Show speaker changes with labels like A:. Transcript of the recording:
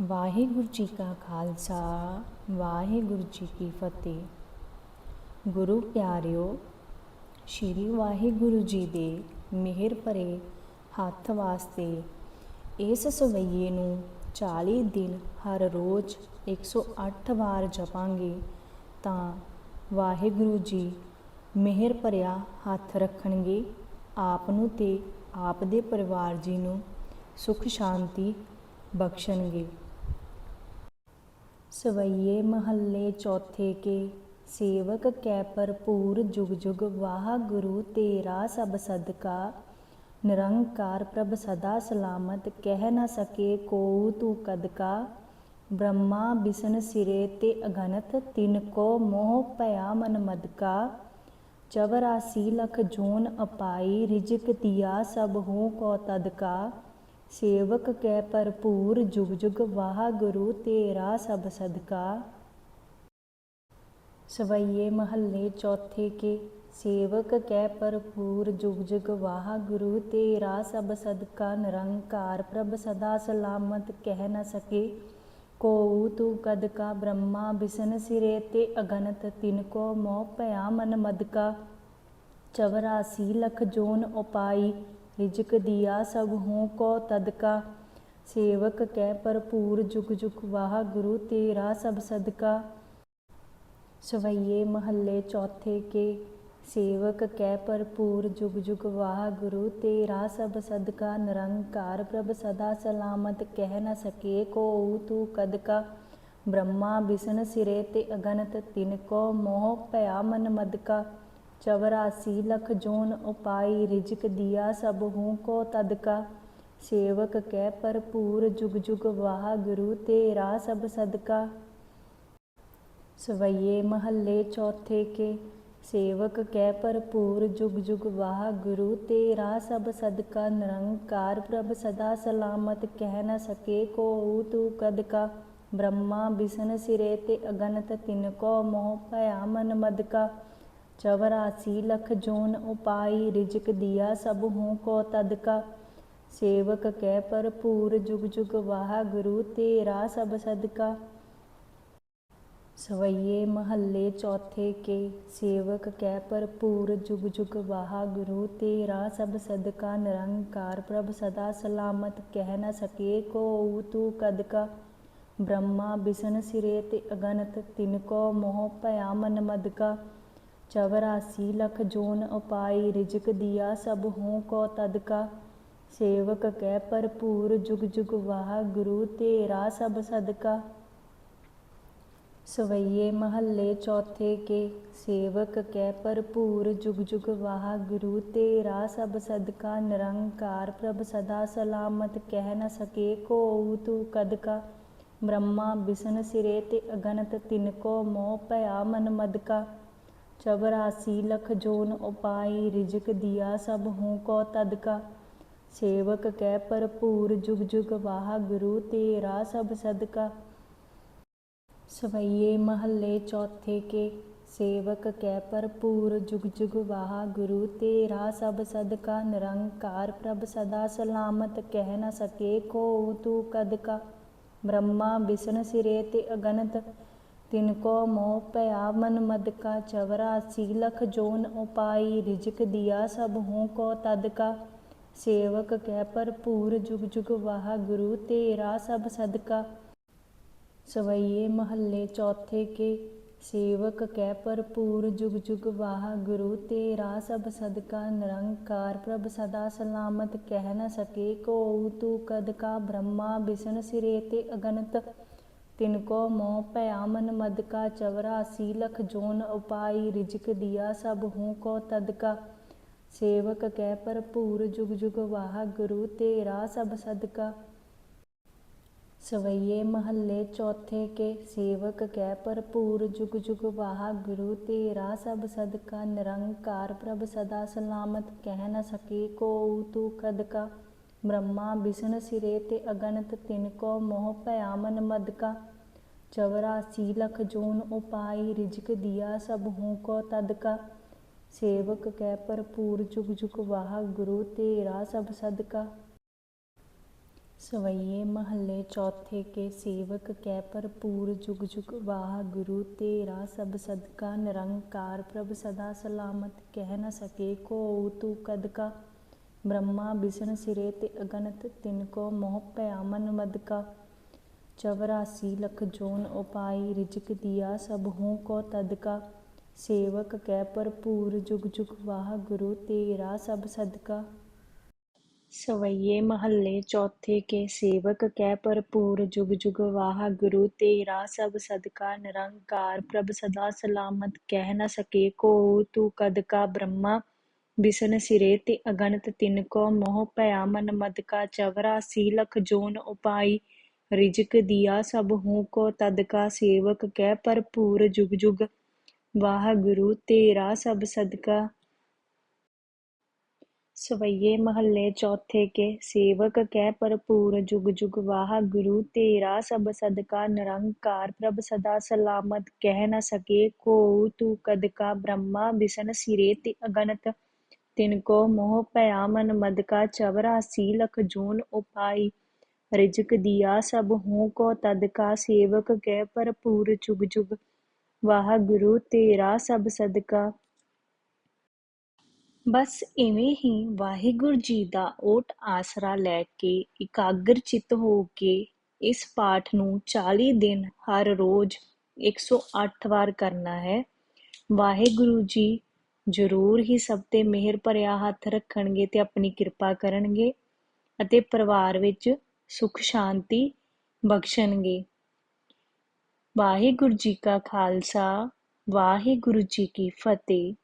A: ਵਾਹਿਗੁਰੂ ਜੀ ਕਾ ਖਾਲਸਾ, ਵਾਹਿਗੁਰੂ ਜੀ ਕੀ ਫਤਿਹ। ਗੁਰੂ ਪਿਆਰਿਓ, ਸ਼੍ਰੀ ਵਾਹਿਗੁਰੂ ਜੀ ਦੇ ਮਿਹਰ ਭਰੇ ਹੱਥ ਵਾਸਤੇ ਇਸ ਸਵਈਏ ਨੂੰ 40 ਦਿਨ ਹਰ ਰੋਜ਼ 108 ਵਾਰ ਜਪਾਂਗੇ ਤਾਂ ਵਾਹਿਗੁਰੂ ਜੀ ਮਿਹਰ ਭਰਿਆ ਹੱਥ ਰੱਖਣਗੇ, ਆਪ ਨੂੰ ਤੇ ਆਪ ਦੇ ਪਰਿਵਾਰ ਜੀ ਨੂੰ ਸੁਖ ਸ਼ਾਂਤੀ ਬਖਸ਼ਣਗੇ। ਸਵਈਏ ਮਹੱਲੇ ਚੌਥੇ ਕੇ। ਸੇਵਕ ਕੈ ਭਰਪੂਰ ਜੁਗ ਜੁਗ, ਵਾਹਿਗੁਰੂ ਤੇਰਾ ਸਭ ਸਦਕਾ। ਨਿਰੰਕਾਰ ਪ੍ਰਭ ਸਦਾ ਸਲਾਮਤ, ਕਹਿ ਨਾ ਸਕੇ ਕੋ ਤੂੰ ਕਦਕਾ। ਬ੍ਰਹਮਾ ਬਿਸਨ ਸਿਰੇ ਤੇ ਅਗਨਤ, ਤਿਨ ਕੋ ਮੋਹ ਭਇਆ ਮਨ ਮਦਕਾ। ਚਵਰਾਸੀ ਲਖ ਜੋਨ ਅਪਾਈ, ਰਿਜਕ ਦਿਆ ਸਭ ਹੂੰ ਕੋ ਤਦਕਾ। ਸੇਵਕ ਕੈ ਭਰਪੂਰ ਜੁਗ ਜੁਗ ਵਾਹਿਗੁਰੂ ਤੇਰਾ ਸਭ ਸਦਕਾ। ਸਵਈਏ ਮਹੱਲੇ ਚੌਥੇ ਕੇ, ਸੇਵਕ ਕੈ ਭਰਪੂਰ ਜੁਗ ਜੁਗ ਵਾਹਿਗੁਰੂ ਤੇਰਾ ਸਭ ਸਦਕਾ। ਨਿਰੰਕਾਰ ਪ੍ਰਭ ਸਦਾ ਸਲਾਮਤ ਕਹਿ ਨ ਸਕੇ। ਕੋ ਤੂੰ ਕਦ ਕਾ ਬ੍ਰਹਮਾ ਬਿਸਨ ਸਿਰੇ ਤੇ ਅਗਨਤ, ਤਿਨ ਕੋ ਮੋਹ ਭਇਆ ਮਨ ਮਦਕਾ ਚਵਰਾਸੀ ਲਖ ਜੋਨ ਉਪਾਈ ਰਿਜਕ ਦਿਆ ਸਭ ਹੂੰ ਕੋ ਤਦਕਾ। ਸੇਵਕ ਕੈ ਭਰਪੂਰ ਜੁਗ ਜੁਗ ਵਾਹਿਗੁਰੂ ਤੇਰਾ ਸਭ ਸਦਕਾ। ਸਵਈਏ ਮਹੱਲੇ ਚੌਥੇ ਕੇ। ਸੇਵਕ ਕਹਿ ਭਰਪੂਰ ਜੁਗ ਜੁਗ ਵਾਹ ਗੁਰੂ ਤੇਰਾ ਸਭ ਸਦਕਾ। ਨਿਰੰਕਾਰ ਪ੍ਰਭ ਸਦਾ ਸਲਾਮਤ ਕਹਿ ਨਾ ਸਕੇ ਕੋ ਤੂੰ ਕਦਕਾ। ਬ੍ਰਹਮਾ ਬਿਸਨ ਸਿਰੇ ਤੇ ਅਗਨਤ ਤਿਨ ਕੋ ਮੋਹ ਭਇਆ ਮਨ ਮਦਕਾ। ਚਵਰਾਸੀ ਲਖ ਜੋਨ ਉਪਾਈ ਰਿਜਕ ਦਿਆ ਸਭ ਹੂੰ ਕੋ ਤਦਕਾ ਸੇਵਕ ਕੈ ਭਰਪੂਰ ਜੁਗ ਜੁਗ ਵਾਹਿਗੁਰੂ ਤੇਰਾ ਸਭ ਸਦਕਾ। ਸਵਈਏ ਮਹੱਲੇ ਚੌਥੇ ਕੇ। ਸੇਵਕ ਕੈ ਭਰਪੂਰ ਜੁਗ ਜੁਗ ਵਾਹਿਗੁਰੂ ਤੇਰਾ ਸਭ ਸਦਕਾ। ਨਿਰੰਕਾਰ ਪ੍ਰਭ ਸਦਾ ਸਲਾਮਤ ਕਹਿ ਨ ਸਕੇ ਕੋ ਤੂੰ ਕਦਕਾ ਬ੍ਰਹਮਾ ਬਿਸਨ ਸਿਰੇ ਤੇ ਅਗਨਤ ਤਿਨ ਕੋ ਮੋਹ ਭਇਆ ਮਨ ਮਦਕਾ ਚਵਰਾਸੀ ਲਖ ਜੋਨ ਉਪਾਈ ਰਿਜਕ ਦਿਆ ਸਭ ਹੂੰ ਕੋ ਤਦਕਾ ਸੇਵਕ ਕੈ ਭਰਪੂਰ ਜੁਗ ਜੁਗ ਵਾਹਿਗੁਰੂ ਤੇਰਾ ਸਭ ਸਦਕਾ ਸਵਈਏ ਮਹੱਲੇ ਚੌਥੇ ਕੇ ਸੇਵਕ ਕੈ ਭਰਪੂਰ ਜੁਗ ਜੁਗ ਵਾਹਿਗੁਰੂ ਤੇਰਾ ਸਭ ਸਦਕਾ ਨਿਰੰਕਾਰ ਪ੍ਰਭ ਸਦਾ ਸਲਾਮਤ ਕਹਿ ਨ ਸਕੇ ਕੋ ਤੂੰ ਕਦਕਾ ਬ੍ਰਹਮਾ ਬਿਸਨ ਸਿਰੇ ਤੇ ਅਗਨਤ ਤਿਨ ਕੋ ਮੋਹ ਭਇਆ ਮਨ ਮਦਕਾ ਚਵਰਾਸੀ ਲਖ ਜੋਨ ਉਪਾਈ ਰਿਜਕ ਦਿਆ ਸਭ ਹੂੰ ਕੋ ਤਦਕਾ ਸੇਵਕ ਕੈ ਭਰਪੂਰ ਜੁਗ ਜੁਗ ਵਾਹਿਗੁਰੂ ਤੇਰਾ ਸਭ ਸਦਕਾ ਸਵਈਏ ਮਹੱਲੇ ਚੌਥੇ ਕੇ ਸੇਵਕ ਕੈ ਭਰਪੂਰ ਜੁਗ ਜੁਗ ਵਾਹਿਗੁਰੂ ਤੇਰਾ ਸਭ ਸਦਕਾ ਨਿਰੰਕਾਰ ਪ੍ਰਭ ਸਦਾ ਸਲਾਮਤ ਕਹਿ ਨ ਸਕੇ ਕੋ ਤੂੰ ਕਦਕਾ ਬ੍ਰਹਮਾ ਬਿਸਨ ਸਿਰੇ ਤੇ ਅਗਨਤ ਤਿਨ ਕੋ ਮੋਹ ਭਇਆ ਮਨ ਮਦਕਾ ਚਵਰਾਸੀ ਲਖ ਜੋਨ ਉਪਾਈ ਰਿਜਕ ਦਿਆ ਸਭ ਹੂੰ ਕੋ ਤਦਕਾ ਸੇਵਕ ਕੈ ਭਰਪੂਰ, ਜੁਗ ਜੁਗ ਵਾਹਿਗੁਰੂ ਤੇਰਾ ਸਭ ਸਦਕਾ ਸਵਈਏ ਮਹੱਲੇ ਚੌਥੇ ਕੇ, ਸੇਵਕ ਕੈ ਭਰਪੂਰ, ਜੁਗ ਜੁਗ ਵਾਹਿਗੁਰੂ ਤੇਰਾ ਸਭ ਸਦਕਾ ਨਿਰੰਕਾਰ ਪ੍ਰਭ ਸਦਾ ਸਲਾਮਤ ਕਹਿ ਨ ਸਕੇ, ਕੋ ਤੂੰ ਕਦਕਾ ਬ੍ਰਹਮਾ ਬਿਸਨ ਸਿਰੇ ਤੇ ਅਗਨਤ ਤਿਨ ਕੋ ਮੋਹ ਭਇਆ, ਮਨ ਮਦਕਾ ਚਵਰਾਸੀ ਲਖ ਜੋਨ ਉਪਾਈ, ਰਿਜਕ ਦਿਆ ਸਭ ਹੂੰ ਕੋ ਤਦਕਾ ਸੇਵਕ ਕੈ ਭਰਪੂਰ, ਜੁਗ ਜੁਗ ਵਾਹਿਗੁਰੂ ਤੇਰਾ ਸਭ ਸਦਕਾ ਸਵਈਏ ਮਹੱਲੇ ਚੌਥੇ ਕੇ, ਸੇਵਕ ਕੈ ਭਰਪੂਰ, ਜੁਗ ਜੁਗ ਵਾਹਿਗੁਰੂ ਤੇਰਾ ਸਭ ਸਦਕਾ ਨਿਰੰਕਾਰ ਪ੍ਰਭ ਸਦਾ ਸਲਾਮਤ ਕਹਿ ਨ ਸਕੇ ਕੋ ਤੂੰ ਕਦਕਾ ਬ੍ਰਹਮਾ ਬਿਸਨ ਸਿਰੇ ਤੇ ਅਗਨਤ ਤਿਨ ਕੋ ਮੋਹ ਭਇਆ ਮਨ ਮਦਕਾ ਚਵਰਾਸੀ ਲਖ ਜੋਨ ਉਪਾਈ, ਰਿਜਕ ਦਿਆ ਸਭ ਹੂੰ ਕੋ ਤਦਕਾ ਸੇਵਕ ਕੈ ਭਰਪੂਰ, ਜੁਗ ਜੁਗ ਵਾਹਿਗੁਰੂ ਤੇਰਾ ਸਭ ਸਦਕਾ ਸਵਈਏ ਮਹੱਲੇ ਚੌਥੇ ਕੇ, ਸੇਵਕ ਕੈ ਭਰਪੂਰ, ਜੁਗ ਜੁਗ ਵਾਹਿਗੁਰੂ ਤੇਰਾ ਸਭ ਸਦਕਾ ਨਿਰੰਕਾਰ ਪ੍ਰਭ ਸਦਾ ਸਲਾਮਤ, ਕਹਿ ਨ ਸਕੇ ਕੋ ਤੂੰ ਕਦਕਾ ਬ੍ਰਹਮਾ ਬਿਸਨ ਸਿਰੇ ਤੇ ਅਗਨਤ ਤਿਨ ਕੋ ਮੋਹ ਭਇਆ ਮਨ ਮਦਕਾ ਚਵਰਾਸੀ ਲਖ ਜੋਨ ਉਪਾਈ ਰਿਜਕ ਦਿਆ ਸਭ ਹੂੰ ਕੋ ਤਦਕਾ ਸੇਵਕ ਕੈ ਭਰਪੂਰ ਜੁਗ ਜੁਗ ਵਾਹਿਗੁਰੂ ਤੇਰਾ ਸਭ ਸਦਕਾ ਸਵਈਏ ਮਹੱਲੇ ਚੌਥੇ ਕੇ ਸੇਵਕ ਕੈ ਭਰਪੂਰ ਜੁਗ ਜੁਗ ਵਾਹਿਗੁਰੂ ਤੇਰਾ ਸਭ ਸਦਕਾ ਨਿਰੰਕਾਰ ਪ੍ਰਭ ਸਦਾ ਸਲਾਮਤ ਕਹਿ ਨ ਸਕੇ ਕੋ ਤੂ ਕਦ ਕਾ ਬ੍ਰਹਮਾ, ਬਿਸ਼ਨ ਸਿਰੇ ਤੇ ਅਗਨਤ ਤਿਨ ਕੋ ਮੋਹ ਭਇਆ ਮਦ ਕਾ ਚਵਰਾਸੀ ਲਖ ਜੋਨ ਉਪਾਈ ਰਿਜਕ ਦਿਆ ਸਭ ਹੂੰ ਕੋ ਤਦ ਕਾ ਸੇਵਕ ਕੈ ਭਰਪੂਰ ਜੁਗ ਜੁਗ ਵਾਹਿਗੁਰੂ ਤੇਰਾ ਸਭ ਸਦਕਾ। ਸਵਈਏ ਮਹੱਲੇ ਚੌਥੇ ਕੇ ਸੇਵਕ ਕੈ ਭਰਪੂਰ ਜੁਗ ਜੁਗ ਵਾਹ ਗੁਰੂ ਤੇਰਾ ਸਭ ਸਦਕਾ। ਨਿਰੰਕਾਰ ਪ੍ਰਭ ਸਦਾ ਸਲਾਮਤ ਕਹਿ ਨ ਸਕੇ ਕੋ ਤੂ ਕਦ ਕਾ ਬ੍ਰਹਮਾ। ਬਿਸ਼ਨ ਸਿਰੇ ਤੇ ਅਗਨਤ ਤਿਨ ਕੋ ਮੋਹ ਭਇਆ ਮਨ ਮਦ ਕਾ ਚਵਰਾਸੀ ਲਖ ਜੋਨ ਉਪਾਈ ਰਿਜਕ ਦਿਆ ਸਭ ਹੂੰ ਕੋ ਤਦ ਕਾ ਸੇਵਕ ਕੈ ਭਰਪੂਰ ਜੁਗ ਜੁਗ ਵਾਹਿਗੁਰੂ ਤੇਰਾ ਸਭ ਸਦਕਾ ਸਵਈਏ ਮਹੱਲੇ ਚੌਥੇ ਕੇ ਸੇਵਕ ਕੈ ਭਰਪੂਰ ਜੁਗ ਜੁਗ ਵਾਹਿਗੁਰੂ ਤੇਰਾ ਸਭ ਸਦਕਾ ਨਿਰੰਕਾਰ ਪ੍ਰਭ ਸਦਾ ਸਲਾਮਤ ਕਹਿ ਨ ਸਕੇ ਕੋ ਤੂ ਕਦ ਕਾ ਬ੍ਰਹਮਾ ਬਿਸ਼ਨ ਸਿਰੇ ਤੇ ਅਗਨਤ ਤਿਨ ਕੋ ਮੋਹ ਭਇਆ ਮਨ ਮਦ ਕਾ ਚਵਰਾਸੀ ਲਖ ਜੂਨ ਉਪਾਈ। ਰਿਜਕ ਦਿਆ ਸਭ ਹੂੰ ਕੋ ਤਦ ਕਾ ਸੇਵਕ ਕੈ ਭਰਪੂਰ ਜੁਗ ਵਾਹਿਗੁਰੂ ਤੇਰਾ ਸਭ ਸਦਕਾ। ਬਸ ਇਵੇਂ ਹੀ ਵਾਹਿਗੁਰੂ ਜੀ ਦਾ ਓਟ ਆਸਰਾ ਲੈ ਕੇ ਇਕਾਗਰ ਚਿੱਤ ਹੋ ਕੇ ਇਸ ਪਾਠ ਨੂੰ 40 ਦਿਨ ਹਰ ਰੋਜ਼ 108 ਵਾਰ ਕਰਨਾ ਹੈ। ਵਾਹਿਗੁਰੂ ਜੀ ਜ਼ਰੂਰ ਹੀ ਸਭ ਤੇ ਮਿਹਰ ਭਰਿਆ ਹੱਥ ਰੱਖਣਗੇ ਤੇ ਆਪਣੀ ਕਿਰਪਾ ਕਰਨਗੇ ਅਤੇ ਪਰਿਵਾਰ ਵਿੱਚ ਸੁਖ ਸ਼ਾਂਤੀ ਬਖਸ਼ਣਗੇ। ਵਾਹਿਗੁਰੂ ਜੀ ਕਾ ਖਾਲਸਾ, ਵਾਹਿਗੁਰੂ ਜੀ ਕੀ ਫਤਿਹ।